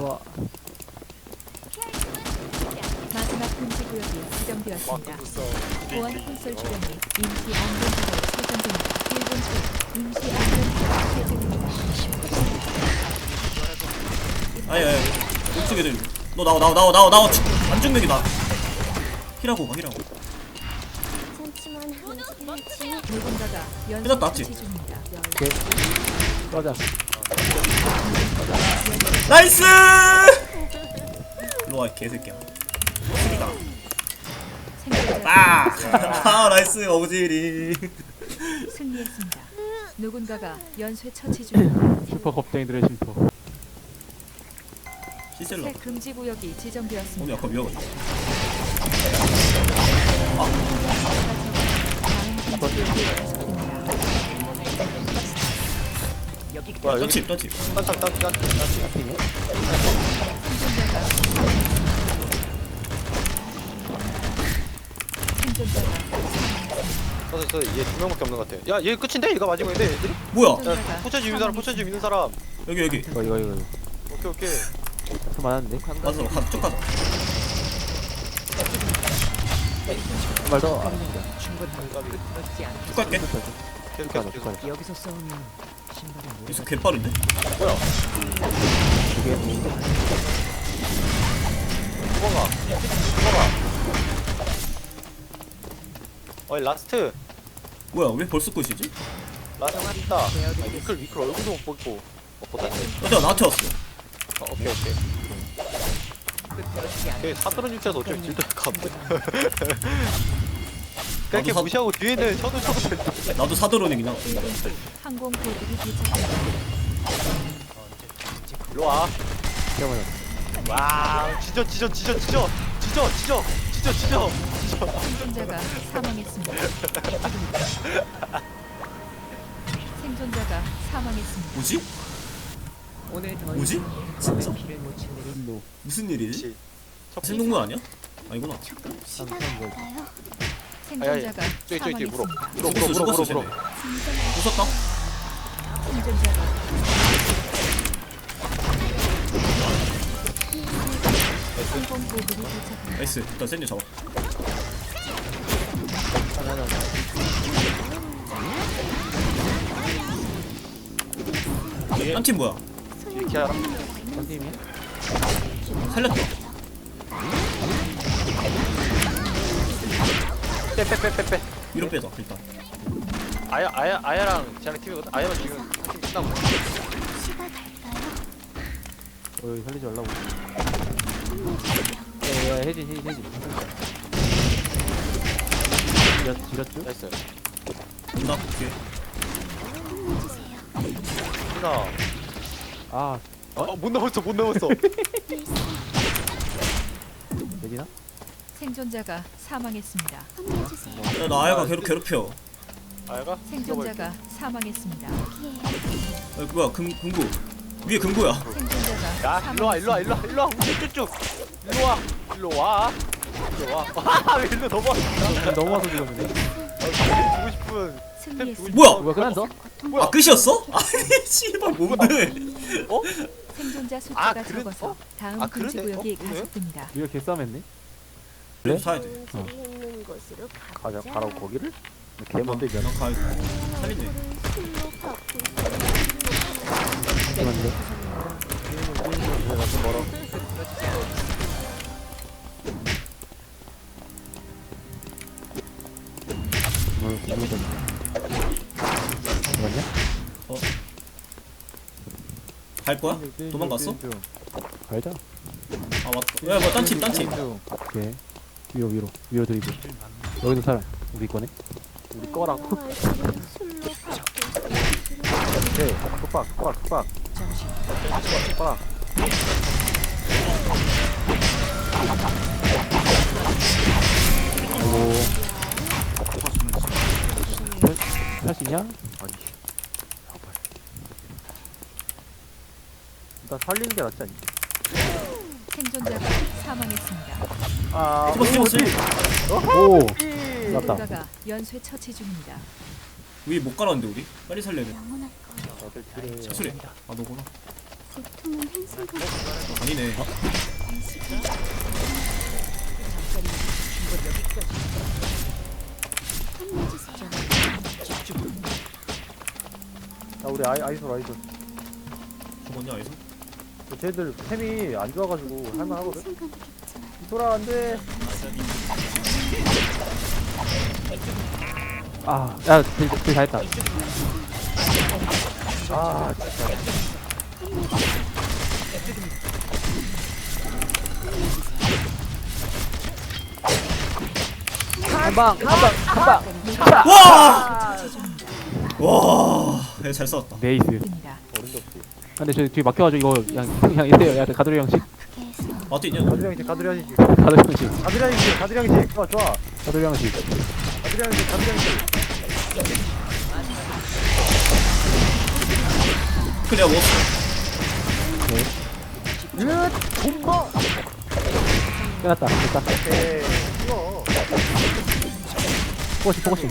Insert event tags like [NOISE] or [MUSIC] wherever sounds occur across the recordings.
좋아. 마지막 금지 구역이 지정되었습니다. 보안 콘솔 주변이 임시 안전지대 설정 중입니다. 1분 후 임시 안전지대 설정 중입니다. 아니 아니 옥쪽에 들. 너 나와 나와 나와 나와 나와. 안중맥이 나. 히라고 봐 히라고. 해놨다, 맞지? 오케이. 꺼자. 나이스! 이 개새끼야. 생존자가 아! 아 나이스 어부지리. 승리했습니다. 누군가가 연쇄 처치 중입니다. 슈퍼 겁쟁이들의 쉼터. 시셀러. 새 금지 구역이 지정되었습니다. 약간 위험하다. 뭐야 여기 떠칩 떠칩. 딴딴 딴딴 팀이? 생존자가 서서 얘두 명밖에 없는 것 같아 야 얘 끝인데 얘가 마지막인데 얘들이? 뭐야? 야 포차지 있는 사람 포차지 있는 사람 여기 여기. 이거 이거 이거. 오케이 오케이 좀 많았는데? 가서 가, 쭉 가자. 한발 더. 쭉 갈게. 계속 계속 쭉 계속. 여기서 싸우면 신발 이뭐 여기서 개빠른데? 두 개. 죽어가. 죽어가. 어이 라스트. 뭐야 왜 벌써 끝이지? 라스트 있다. 아, 위클 위클 얼굴도 못 보고. 어 보다 야 나한테 왔어. 어, 오케이 오케이. 오케이 사드론 육자도 어차피 질도 가면 그렇게 사- 무시하고 뒤에 있는 셔도 쳐도 돼 나도 사드론이긴 하고. 항공 보급이 도착합니다. 일로와 태어나자. 와 지져 지져 지져 지져 지져 지져 지져 지져 지져 생존자가 사망했습니다. 생존자가 사망했습니다. 뭐지? 오늘 더 뭐지? 이상 진짜? 피를 못 인도. 무슨 일이지? 신동문 아니야? 아니구나. 조금 쉬다 갈까요? 생존자가 저기 저기 저기 물어 사망했습니다. 물어 물어 물어 물어 물어 무섭다. 생존자가 항공 보급이 도착합니다. 나이스. 일단 센즈 잡아. 한 팀 뭐야? 이렇게 하라 한 팀이야? 살렸다. 빼빼빼빼빼 위로 빼자 일단. 아야 아야 아야랑 쟤랑 팀이거든 아야만 지금 한팀 끝나고 쉬다 갈까요? 어, 여기 살리지 말라고. 야, 야, 혜진, 혜진, 혜진. 지렸, 지렸죠? 나이스 온다. 오케이. 누나 아, 어 못 넘었어 못 넘었어 [LAUGHS] 여기나? 생존자가 사망했습니다. 혼내주세요. 야, 나 아야가 괴롭 괴롭혀. 아야가 생존자가 사망했습니다. 야, 뭐야 금 금고 위에 금고야. 생존자가 야 일로와 일로와 일로와 일로와 쭉쭉쭉 일로와 일로와 일로와 와왜 일로 넘어와 좀 넘어와서 죽었네. 주고 싶은 승리했습니다. 뭐야? 뭐야, 끝났어? 뭐야 아 끝이었어? [LAUGHS] 아니 씨발 뭔데? 어? 생존자 아, 숫자가 그래? 적어서 어? 다음 아, 금지 그러네? 구역이 어, 그래? 가속됩니다. 우리가 개싸움했네? 그래? 사야 돼. 어. 어. 가자 가라고 거기를? 걔 먼저 면 넌 가야 돼. 살린대. 잠깐만요. 어. 갈 거야? 도망갔어? 가자. 아 왔다. 야뭐딴 팀, 딴 팀. 오케이. 위로, 위로. 위로 드리블. 여기도 사람. 우리 거네? 우리 거라고. 술로 바꾸자. 오케이. 톡박, 톡박, 톡박. 톡박. 아이고. 할수 있냐? 아니. 일단 살리는 게 낫지 않니? 생존자가 사망했습니다. 아, 집었어. 오! 맞다. 연쇄 처치 중입니다. 위에 못 깔았는데 우리? 빨리 살려야 돼. 영원할 거야. 다들 딜해. 차수리. 아 너구나. 고통은 한순간 아니네 아 우리 아이 아이솔 아이솔 죽었냐 여기서? 쟤들 템이 안 좋아가지고 할만하거든 돌아 안돼 아야 되게 잘했다 아 진짜 한 방 한 방 한 방 와! 와, 얘잘 싸웠다. 네이스. 어림도 없지 근데 저 뒤에 막혀가지고 이거 그냥 그냥 이래요. 야 가두리 형식. 맞도 있냐? 가두리 형식 가두리 형식. 가두리 형식. 가두리 형식 가두리 형식. 좋아 좋아. 가두리 형식. 가두리 형식 그래 뭐. 으 bomba 끝났다 됐다. 오케이 이거 포커싱 포커싱.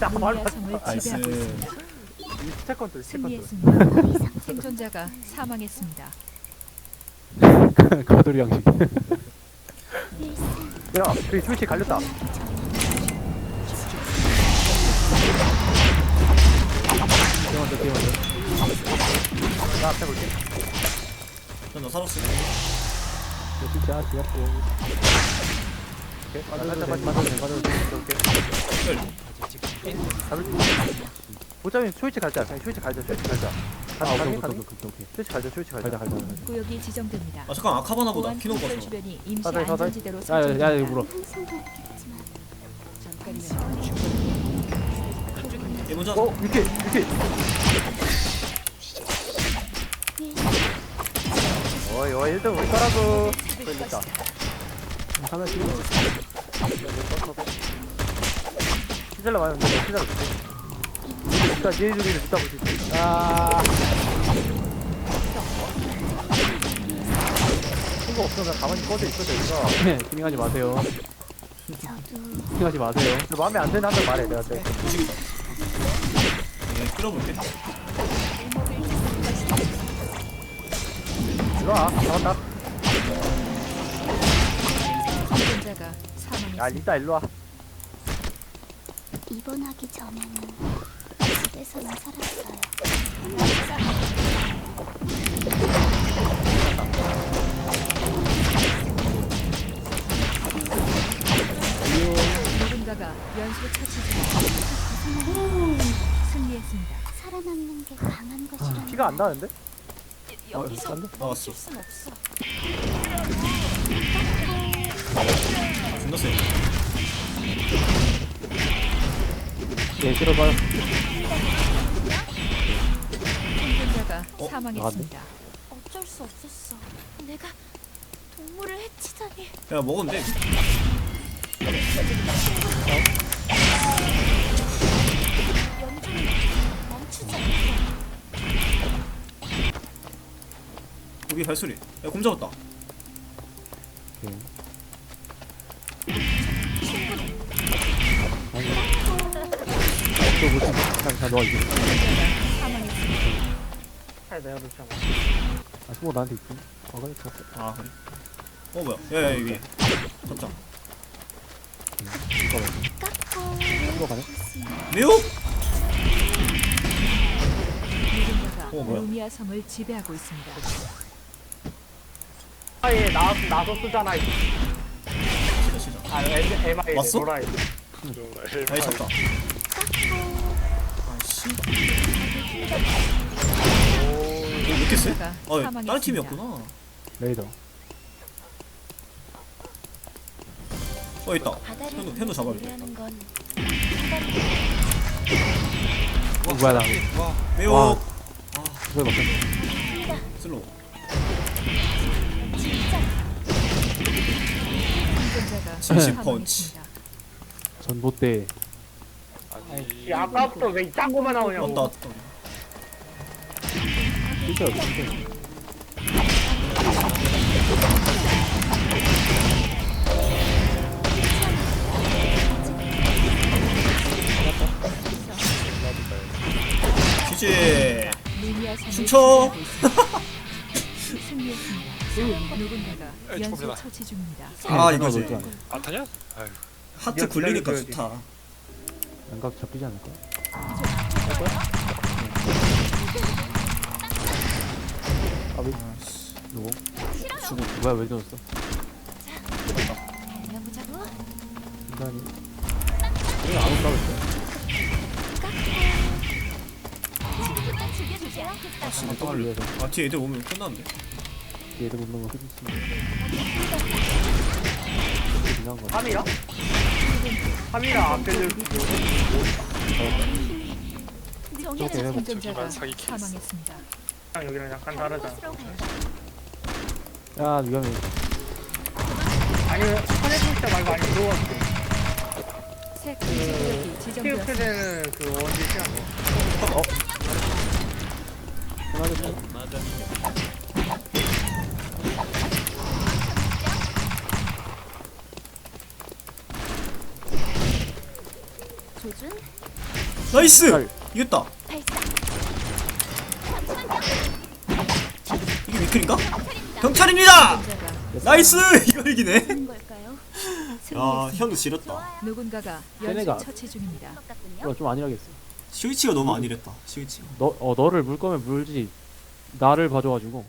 성을 나이스. 이 스택 컨트롤 스택 승리했습니다. 생존자가 사망했습니다. [LAUGHS] 형식 일상 [LAUGHS] 야 저기 스위치 갈렸다 뛰어먼저 뛰어먼저 나 앞에 볼게 나 살았어. 이거 진짜 지갑고 오케이. 맞아도 돼. 맞아도 돼. 맞아도 돼. 오케이 잡을 수 있어 보자면 스위치 갈자. 그냥 스위치 갈자. 스위치 갈자. 아 오케이 오케이 오케이 오케이 스위치 갈자 스위치 갈자. 갈자 갈자 구역이 지정됩니다. 아 잠깐 아카바나 보다 키노 임시 사다리, 사다리. 야 야야 이거 설정됩니다. 물어. 먼저. 어 이렇게 이렇게. 어이 어이 1등 올 거라고 됐다 하나 지금 피잘라 많이 온다 피잘라 줄게 일단 얘 중에 이따 볼수 있지 아 친구 없으면 그냥 가만히 꺼져 이거 네 기능하지 마세요 기능하지 마세요 마음에 안 드는 한번 말해 내가 때. 얘 끌어볼게. 일로와 잡았다 생존자가 야 사망했습니다. 리따 일로 와 입원하기 전에는 집에서만 살았어요. 누군가가 연쇄 처치 중 승리했습니다. 살아남는 게 강한 것이라는 피가 안 나는데? 여기서 안 돼? 나왔어. 존나 세. 예 실어봐요 생존자가 어? 사망했습니다. 어쩔 수 없었어. 내가 동물을 해치다니. 야 먹으면 돼. 연주는 멈추지 않고 여기 발소리. 야곰 잡았다. 오케이. 또? 그냥 다 넣어. 사망했습니다. 잘 내가 않아 아 스모 나한테 있지. 아 그래 좋았어. 아 그래. 어 뭐야? 야야 위에. 잡자. 깎고 이거 가네. 어, 뭐야? 루미아 성을 지배하고 있습니다. 아예 나 나서 쓰잖아 이- 시작 시작. 아 M MI 왔어? 아이 잡다. 오 이렇게 세? 누군가가 아 다른. 팀이었구나. 레이더. 어 있다. 현우 현우 잡아야 돼. 노래하는 건 어, 뭐야 나. 매우. 와. 아 그걸 막혔 슬로우. 생존자가 진심 사망했습니다. 전봇대. 이 아까부터 왜 이 짱구만 나오냐고 왔다 왔다. 진짜 진짜. 지지. 춤춰. 누군가가 연쇄. 처치 중입니다. 아 이거지 안 타냐? 아유. 하트 굴리니까 좋다 양각 잡히지 않을까? 아비 누구? 죽어 뭐야 왜 들었어? 달려보자고. 인간이 이거 안 온다고 했어 지금부터 즐겨주세요. 똥을 위해서 아 뒤에 애들 오면 끝나는데 얘들 이상한 거 3이라? 3이라 앞에를 정해져. 생존자가 사기 케이스. 사망했습니다. 여기랑 약간 가요. 야 위험해 아니면 스파네트 말고 아니면 들어가도 돼새 금지구역이 지정되었습니다. 스테이프되는 그 원딜 시간 편하겠네 조준 나이스 잘. 이겼다 발사. 이게 위클인가? 경찰입니다 나이스 이걸 이기네 걸까요? 아. 현우 지렸다. 누군가가 연쇄 쟤네가- 처치 중입니다. 같군요. 이거 좀 아니라겠어 스위치가 너무 안 이랬다 스위치가 너, 어, 너를 물 거면 물지 나를 봐줘가지고